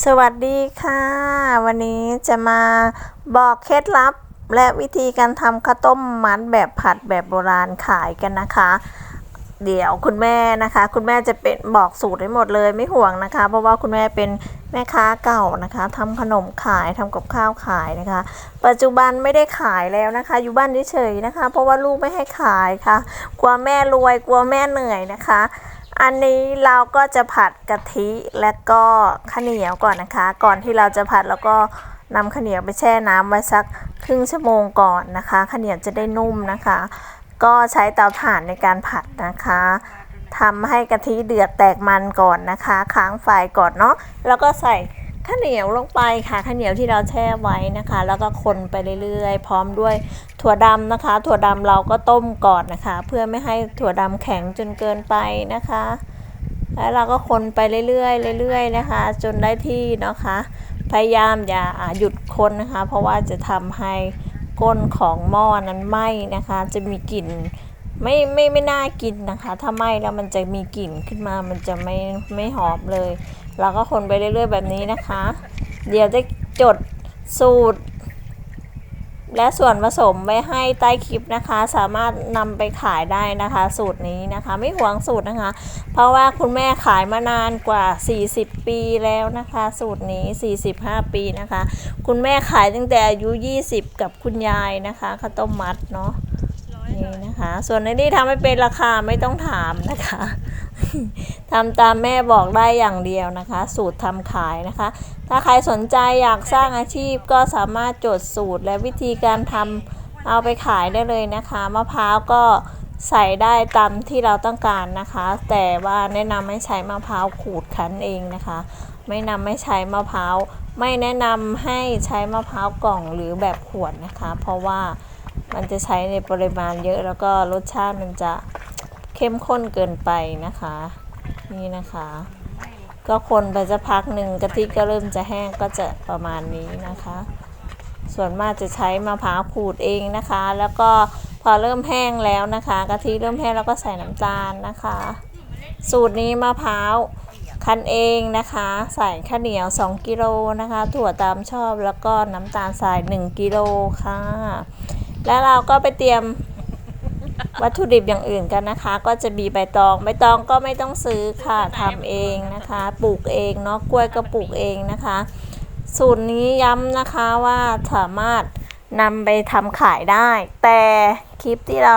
สวัสดีค่ะ วันนี้จะมาบอกเคล็ดลับ และวิธีการทำข้าวต้มมัดแบบผัดแบบโบราณขายกันนะคะ เดี๋ยวคุณแม่นะคะ คุณแม่จะเป็นบอกสูตรให้หมดเลยไม่ห่วงนะคะ เพราะว่าคุณแม่เป็นแม่ค้าเก่านะคะทำขนมขายทำกับข้าวขายนะคะ ปัจจุบันไม่ได้ขายแล้วนะคะ อยู่บ้านเฉยๆนะคะ เพราะว่าลูกไม่ให้ขายค่ะ กลัวแม่รวยกลัวแม่เหนื่อยนะคะ อันนี้เราก็จะผัดกะทิและก็ข้าวเหนียวก่อนนะคะ ก่อนที่เราจะผัดแล้วก็นำข้าวเหนียวไปแช่น้ำไว้สักครึ่งชั่วโมงก่อนนะคะข้าวเหนียวจะได้นุ่มนะคะ ก็ใช้เตาถ่านในการผัดนะคะทำให้กะทิเดือดแตกมันก่อนนะคะ ค้างไฟก่อนเนาะแล้วก็ใส่ ข้าวเหนียวลงไปค่ะข้าวเหนียวที่เราแช่ไว้นะคะ แล้วก็คนไปเรื่อยๆ พร้อมด้วยถั่วดำนะคะ ถั่วดำเราก็ต้มก่อนนะคะ เพื่อไม่ให้ถั่วดำแข็งจนเกินไปนะคะ แล้วเราก็คนไปเรื่อยๆเรื่อยๆนะคะ จนได้ที่นะคะ พยายามอย่าหยุดคนนะคะ เพราะว่าจะทำให้ก้นของหม้อนั้นไหม้นะคะ จะมีกลิ่น ไม่ไม่ไม่น่ากินนะคะ ถ้าไหม้แล้วมันจะมีกลิ่นขึ้นมา มันจะไม่ไม่หอมเลย เราก็คนไปเรื่อยๆแบบนี้นะคะ เดี๋ยวจะจดสูตร และส่วนผสมไว้ให้ใต้คลิปนะคะ สามารถนำไปขายได้นะคะ สูตรนี้นะคะ ไม่หวงสูตรนะคะ เพราะว่าคุณแม่ขายมานานกว่า 40 ปีแล้วนะคะ สูตรนี้ 45 ปีนะคะ คุณแม่ขายตั้งแต่อายุ 20 กับคุณยายนะคะข้าวต้มมัดเนาะ นี่นะคะ ส่วนในนี้ทำให้เป็นราคาไม่ต้องถามนะคะทำตามแม่บอกได้อย่างเดียวนะคะ สูตรทำขายนะคะ ถ้าใครสนใจอยากสร้างอาชีพก็สามารถจดสูตรและวิธีการทำเอาไปขายได้เลยนะคะมะพร้าวก็ใส่ได้ตามที่เราต้องการนะคะ แต่ว่าแนะนำให้ใช้มะพร้าวขูดคั้นเองนะคะ ไม่นำไม่ใช้มะพร้าวไม่แนะนำให้ใช้มะพร้าวกล่องหรือแบบขวดนะคะ เพราะว่า มันจะใช้ในปริมาณเยอะแล้วก็รสชาติมันจะเข้มข้นเกินไปนะคะ นี่นะคะ ก็คนไปจะพักหนึ่งกะทิก็เริ่มจะแห้งก็จะประมาณนี้นะคะ ส่วนมากจะใช้มะพร้าวขูดเองนะคะ แล้วก็พอเริ่มแห้งแล้วนะคะกะทิเริ่มแห้งแล้วก็ใส่น้ำตาลนะคะ สูตรนี้มะพร้าวคั้นเองนะคะ ใส่ข้าวเหนียว 2 กิโลนะคะ ถั่วตามชอบแล้วก็น้ำตาลทราย 1 กิโลค่ะ แล้วเราก็ไปเตรียมวัตถุดิบอย่างอื่นกันนะคะ ก็จะมีใบตองใบตองก็ไม่ต้องซื้อค่ะทำเองนะคะปลูกเองเนาะกล้วยก็ปลูกเองนะคะ สูตรนี้ย้ำนะคะว่าสามารถนำไปทำขายได้ แต่คลิปที่เรา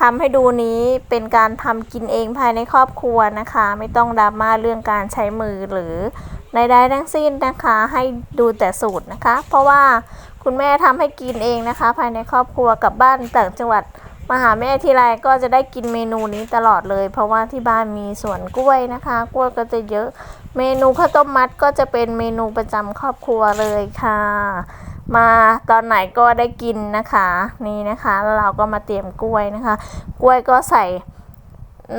ทำให้ดูนี้เป็นการทำกินเองภายในครอบครัวนะคะ ไม่ต้องดราม่าเรื่องการใช้มือหรือ ใดๆทั้งสิ้นนะคะให้ดูแต่สูตรนะคะ เพราะว่าคุณแม่ทำให้กินเองนะคะ ภายในครอบครัวกลับบ้านต่างจังหวัดมาหาแม่ทีไรก็จะได้กินเมนูนี้ตลอดเลย เพราะว่าที่บ้านมีสวนกล้วยนะคะ กล้วยก็จะเยอะ เมนูข้าวต้มมัดก็จะเป็นเมนูประจำครอบครัวเลยค่ะ มาตอนไหนก็ได้กินนะคะ นี่นะคะแล้วเราก็มาเตรียมกล้วยนะคะ กล้วยก็ใส่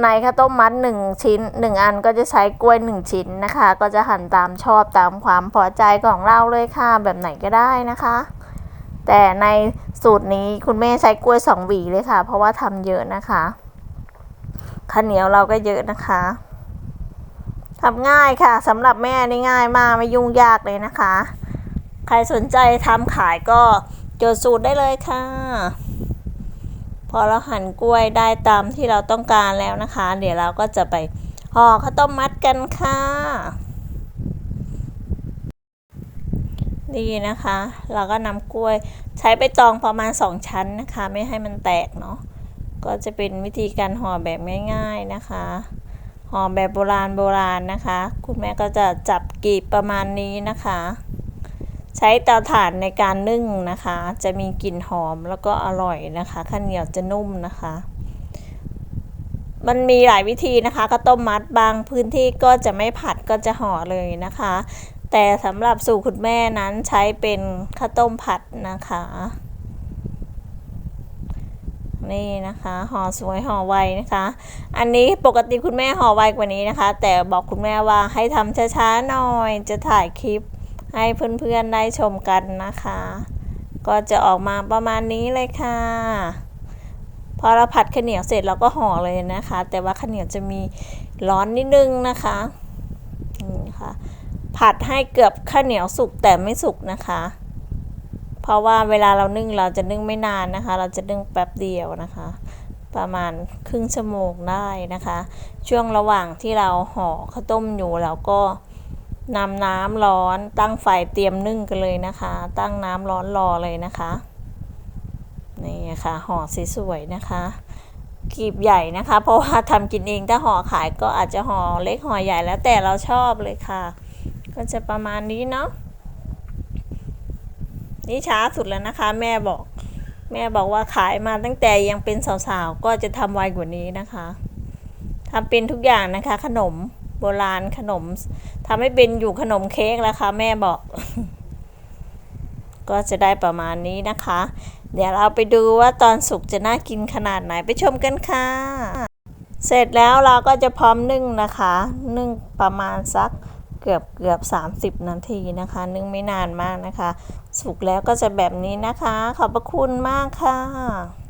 ในข้าวต้มมัดหนึ่งชิ้นหนึ่งอันก็จะใช้กล้วยหนึ่งชิ้นนะคะ ก็จะหั่นตามชอบตามความพอใจของเราเลยค่ะ แบบไหนก็ได้นะคะ แต่ในสูตรนี้คุณแม่ใช้กล้วยสองหวีเลยค่ะ เพราะว่าทำเยอะนะคะข้าวเหนียวเราก็เยอะนะคะทำง่ายค่ะสำหรับแม่นี่ง่ายมากไม่ยุ่งยากเลยนะคะ ใครสนใจทำขายก็จดสูตรได้เลยค่ะ พอเราหั่นกล้วยได้ตามที่เราต้องการแล้วนะคะ เดี๋ยวเราก็จะไปห่อข้าวต้มมัดกันค่ะนี่นะคะ เราก็นำกล้วยใช้ไปตองประมาณ 2 ชั้นนะคะ ไม่ให้มันแตกเนาะ ก็จะเป็นวิธีการห่อแบบง่าย ๆนะคะ ห่อแบบโบราณโบราณนะคะ คุณแม่ก็จะจับกีบประมาณนี้นะคะ ใช้เตาถ่านในการนึ่งนะคะ จะมีกลิ่นหอมแล้วก็อร่อยนะคะข้าวเหนียวจะนุ่มนะคะ มันมีหลายวิธีนะคะข้าวต้มมัดบางพื้นที่ก็จะไม่ผัดก็จะห่อเลยนะคะ แต่สำหรับสูตรคุณแม่นั้นใช้เป็นข้าวต้มผัดนะคะ นี่นะคะห่อสวยห่อไวนะคะ อันนี้ปกติคุณแม่ห่อไวกว่านี้นะคะ แต่บอกคุณแม่ว่าให้ทำช้าๆหน่อยจะถ่ายคลิป ให้เพื่อนๆได้ชมกันนะคะ ก็จะออกมาประมาณนี้เลยค่ะ พอเราผัดข้าวเหนียวเสร็จเราก็ห่อเลยนะคะ แต่ว่าข้าวเหนียวจะมีร้อนนิดนึงนะคะนี่ค่ะผัดให้เกือบข้าวเหนียวสุกแต่ไม่สุกนะคะ เพราะว่าเวลาเรานึ่งเราจะนึ่งไม่นานนะคะ เราจะนึ่งแป๊บเดียวนะคะ ประมาณครึ่งชั่วโมงได้นะคะ ช่วงระหว่างที่เราห่อข้าวต้มอยู่เราก็ นำน้ำร้อนตั้งไฟเตรียมนึ่งกันเลยนะคะ ตั้งน้ำร้อนรอเลยนะคะนี่ค่ะห่อสวยๆนะคะกีบใหญ่นะคะ เพราะว่าทำกินเองถ้าห่อขายก็อาจจะห่อเล็กห่อใหญ่แล้วแต่เราชอบเลยค่ะ ก็จะประมาณนี้เนาะนี่ช้าสุดแล้วนะคะ แม่บอก แม่บอกว่าขายมาตั้งแต่ยังเป็นสาวๆก็จะทำไวกว่านี้นะคะทำเป็นทุกอย่างนะคะขนม โบราณขนมทำให้เป็นอยู่ขนมเค้กแล้วค่ะแม่บอก ก็จะได้ประมาณนี้นะคะ เดี๋ยวเราไปดูว่าตอนสุกจะน่ากินขนาดไหนไปชมกันค่ะ เสร็จแล้วเราก็จะพร้อมนึ่งนะคะ นึ่งประมาณสักเกือบเกือบ 30 นาทีนะคะ นึ่งไม่นานมากนะคะ สุกแล้วก็จะแบบนี้นะคะ ขอบพระคุณมากค่ะ